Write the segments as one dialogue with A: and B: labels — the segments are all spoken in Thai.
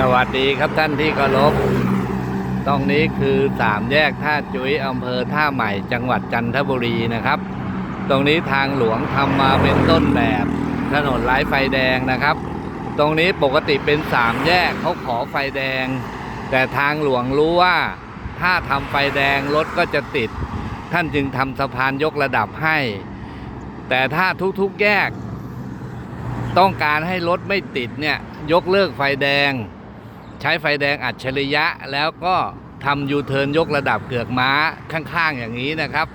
A: สวัสดีครับท่านที่เคารพ ตรงนี้คือสามแยกท่าจุ้ยอำเภอท่าใหม่จังหวัดจันทบุรีนะครับ ตรงนี้ทางหลวงทำมาเป็นต้นแบบ ถนนไร้ไฟแดงนะครับ ตรงนี้ปกติเป็นสามแยกเขาขอไฟแดง แต่ทางหลวงรู้ว่า ถ้าทำไฟแดงรถก็จะติด ท่านจึงทำสะพานยกระดับให้ แต่ถ้าทุกๆแยก ต้องการให้รถไม่ติดเนี่ยยกเลิกไฟแดง ใช้ไฟแดงอัจฉริยะ แล้วก็ทำยูเทิร์นยกระดับเกือกม้าข้างๆอย่างนี้นะครับ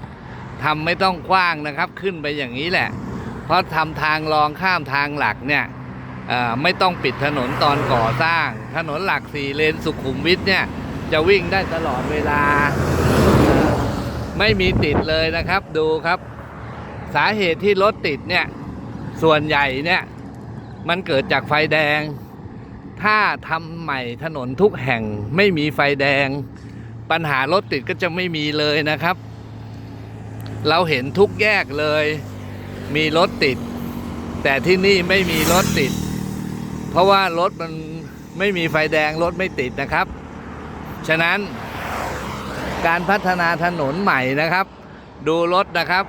A: ทำไม่ต้องกว้างนะครับขึ้นไปอย่างนี้แหละ เพราะทำทางรองข้ามทางหลักเนี่ยไม่ต้องปิดถนนตอนก่อสร้าง ถนนหลักสี่เลนสุขุมวิทเนี่ยจะวิ่งได้ตลอดเวลา ไม่มีติดเลยนะครับดูครับ สาเหตุที่รถติดเนี่ยส่วนใหญ่เนี่ยมันเกิดจากไฟแดง ถ้าทำใหม่ถนนทุกแห่งไม่มีไฟแดง ปัญหารถติดก็จะไม่มีเลยนะครับ เราเห็นทุกแยกเลย มีรถติด แต่ที่นี่ไม่มีรถติด เพราะว่ารถมันไม่มีไฟแดงรถไม่ติดนะครับ ฉะนั้นการพัฒนาถนนใหม่นะครับ ดูรถนะครับ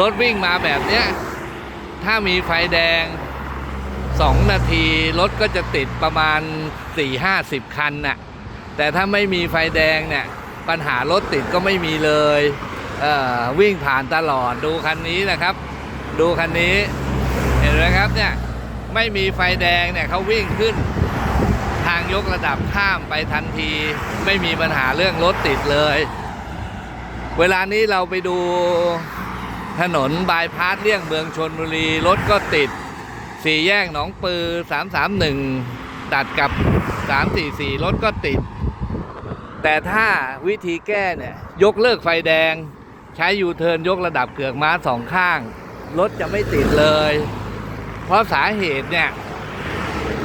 A: รถวิ่งมาแบบเนี้ย ถ้ามีไฟแดง สองนาที รถก็จะติดประมาณ 4 5 0 คันน่ะ แต่ถ้าไม่มีไฟแดงเนี่ย ปัญหารถติดก็ไม่มีเลยเวิ่งผ่านตลอดดูคันนี้นะครับ ดูคันนี้ เห็นไหมครับเนี่ย ไม่มีไฟแดงเนี่ยเขาวิ่งขึ้น ทางยกระดับข้ามไปทันที ไม่มีปัญหาเรื่องรถติดเลย เวลานี้เราไปดูถนนบายพาสเลี่ยงเมืองชนบุรีรถก็ติด สี่แยกหนองปือ331ตัดกับ344รถก็ติด แต่ถ้าวิธีแก้เนี่ย ยกเลิกไฟแดง ใช้ยูเทิร์นยกระดับเกือกม้าสองข้าง รถจะไม่ติดเลย เพราะสาเหตุเนี่ย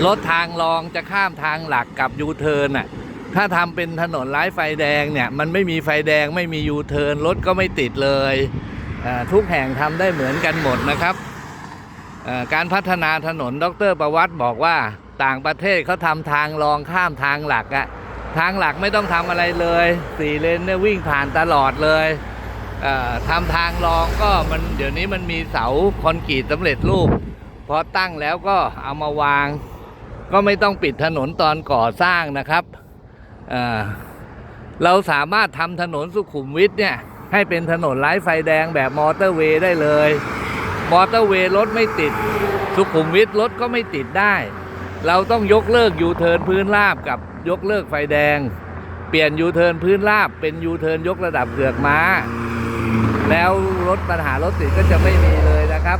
A: รถทางรองจะข้ามทางหลักกับยูเทิร์นอะถ้าทำเป็นถนนไร้ไฟแดงเนี่ย มันไม่มีไฟแดงไม่มียูเทิร์นรถก็ไม่ติดเลย ทุกแห่งทำได้เหมือนกันหมดนะครับ การพัฒนาถนนดรประวัติบอกว่าต่างประเทศเขาทำทางรองข้ามทางหลักอะทางหลักไม่ต้องทำอะไรเลยสี่เลนเนี่ยวิ่งผ่านตลอดเลยเทำทางรองก็มันเดี๋ยวนี้มันมีเสาคอนกรีตสำเร็จรูปพอตั้งแล้วก็เอามาวาง ก็ไม่ต้องปิดถนนตอนก่อสร้างนะครับเเราสามารถทำถนนสุขุมวิทเนี่ยให้เป็นถนนไร้ไฟแดงแบบมอเตอร์เวย์ได้เลย มอเตอร์เวย์รถไม่ติด สุขุมวิทรถก็ไม่ติดได้ เราต้องยกเลิกยูเทิร์นพื้นราบกับยกเลิกไฟแดง เปลี่ยนยูเทิร์นพื้นราบเป็นยูเทิร์นยกระดับเกือกม้า แล้วรถปัญหารถติดก็จะไม่มีเลยนะครับ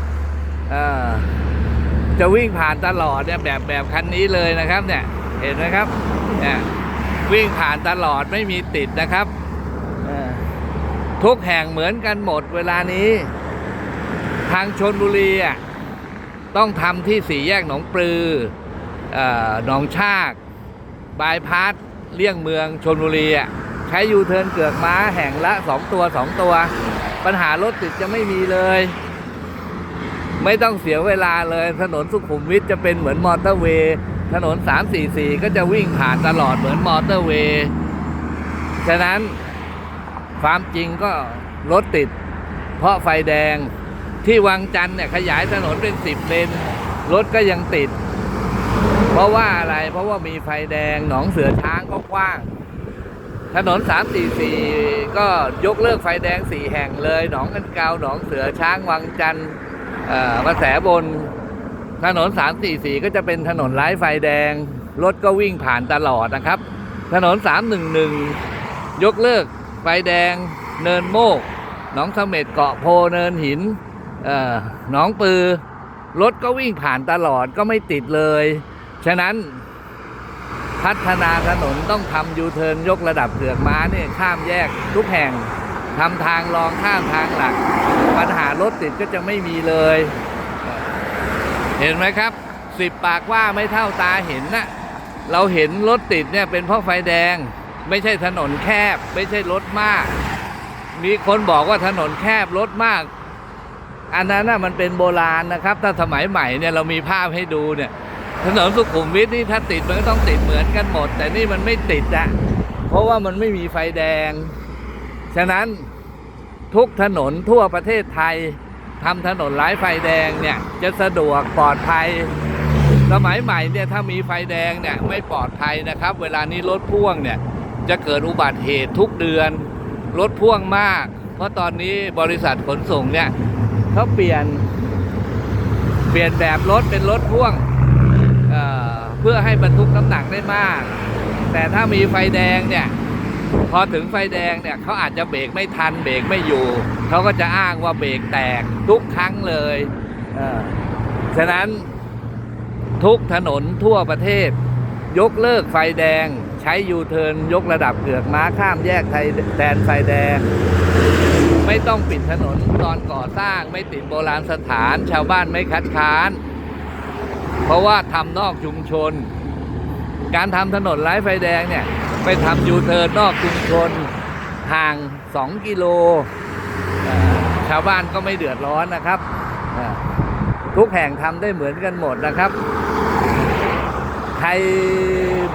A: จะวิ่งผ่านตลอดเนี่ยแบบแบบคันนี้เลยนะครับเนี่ยเห็นไหมครับเนี่ยวิ่งผ่านตลอดไม่มีติดนะครับทุกแห่งเหมือนกันหมดเวลานี้ ทางชนบุรีอะต้องทำที่สี่แยกหนองปลืออหนองชากบายพาสเลี่ยงเมืองชนบุรีอะใช้ยูเทิร์นเกือกม้าแห่งละสองตัวสองตัว ปัญหารถติดจะไม่มีเลย ไม่ต้องเสียเวลาเลย ถนนสุขุมวิทจะเป็นเหมือนมอเตอร์เวย์ถนน 344 ก็จะวิ่งผ่านตลอดเหมือนมอเตอร์เวย์ ฉะนั้นความจริงก็รถติด เพราะไฟแดง ที่วังจันทร์เนี่ยขยายถนนเป็นสิบเลนรถก็ยังติด เพราะว่าอะไรเพราะว่ามีไฟแดงหนองเสือช้างก็กว้าง ถนน 344 ก็ยกเลิกไฟแดงสี่แห่งเลยหนองกันเกาหนองเสือช้างวังจันทร์กระแสบนถนน 344 ก็จะเป็นถนนไร้ไฟแดง รถก็วิ่งผ่านตลอดนะครับ ถนน 311 ยกเลิกไฟแดง เนินโมก หนองเสม็ดเกาะโพเนินหิน หนองปือ รถก็วิ่งผ่านตลอดก็ไม่ติดเลย ฉะนั้นพัฒนาถนนต้องทำยูเทิร์นยกระดับเกือกม้าเนี่ยข้ามแยกทุกแห่งทำทางรองข้ามทางหลัก ปัญหารถติดก็จะไม่มีเลย เห็นไหมครับสิบปากว่าไม่เท่าตาเห็นนะเราเห็นรถติดเนี่ยเป็นเพราะไฟแดง ไม่ใช่ถนนแคบ ไม่ใช่รถมาก มีคนบอกว่าถนนแคบรถมาก อันนั้นน่ะมันเป็นโบราณนะครับ ถ้าสมัยใหม่เนี่ยเรามีภาพให้ดูเนี่ย ถนนสุขุมวิทนี่ถ้าติดมันก็ต้องติดเหมือนกันหมด แต่นี่มันไม่ติดอะเพราะว่ามันไม่มีไฟแดง ฉะนั้นทุกถนนทั่วประเทศไทยทำถนนหลายไฟแดงเนี่ยจะสะดวกปลอดภัย สมัยใหม่เนี่ยถ้ามีไฟแดงเนี่ยไม่ปลอดภัยนะครับ เวลานี้รถพ่วงเนี่ยจะเกิดอุบัติเหตุทุกเดือน รถพ่วงมาก เพราะตอนนี้บริษัทขนส่งเนี่ย เขาเปลี่ยนเปลี่ยนแบบรถเป็นรถพ่วงเเพื่อให้บรรทุกน้ำหนักได้มาก แต่ถ้ามีไฟแดงเนี่ยพอถึงไฟแดงเนี่ยเขาอาจจะเบรกไม่ทันเบรกไม่อยู่ เขาก็จะอ้างว่าเบรกแตกทุกครั้งเลยฉะนั้นทุกถนนทั่วประเทศ ยกเลิกไฟแดง ใช้ยูเทิร์นยกระดับเกือกม้าข้ามแยกไทยแดนไฟแดง ไม่ต้องปิดถนนตอนก่อสร้างไม่ติดโบราณสถานชาวบ้านไม่คัดค้าน เพราะว่าทำนอกชุมชน การทำถนนไร้ไฟแดงเนี่ย ไปทำยูเทิร์นนอกชุมชนห่าง 2 กิโล ชาวบ้านก็ไม่เดือดร้อนนะครับ ทุกแห่งทำได้เหมือนกันหมดนะครับ ใคร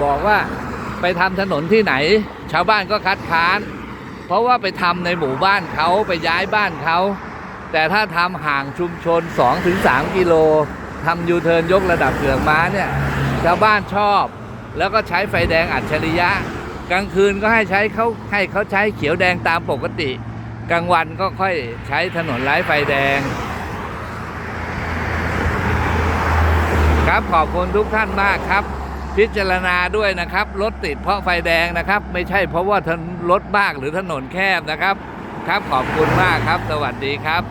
A: บอกว่าไปทำถนนที่ไหน ชาวบ้านก็คัดค้าน เพราะว่าไปทำในหมู่บ้านเขาไปย้ายบ้านเขาแต่ถ้าทำห่างชุมชน 2-3 กิโลทำยูเทิร์นยกระดับเกือกม้าเนี่ยชาวบ้านชอบ แล้วก็ใช้ไฟแดงอัจฉริยะ กลางคืนก็ให้ใช้เขาให้เขาใช้เขียวแดงตามปกติ กลางวันก็ค่อยใช้ถนนไร้ไฟแดง ครับขอบคุณทุกท่านมากครับ พิจารณาด้วยนะครับรถติดเพราะไฟแดงนะครับ ไม่ใช่เพราะว่ารถมากหรือถนนแคบนะครับ ครับขอบคุณมากครับ สวัสดีครับ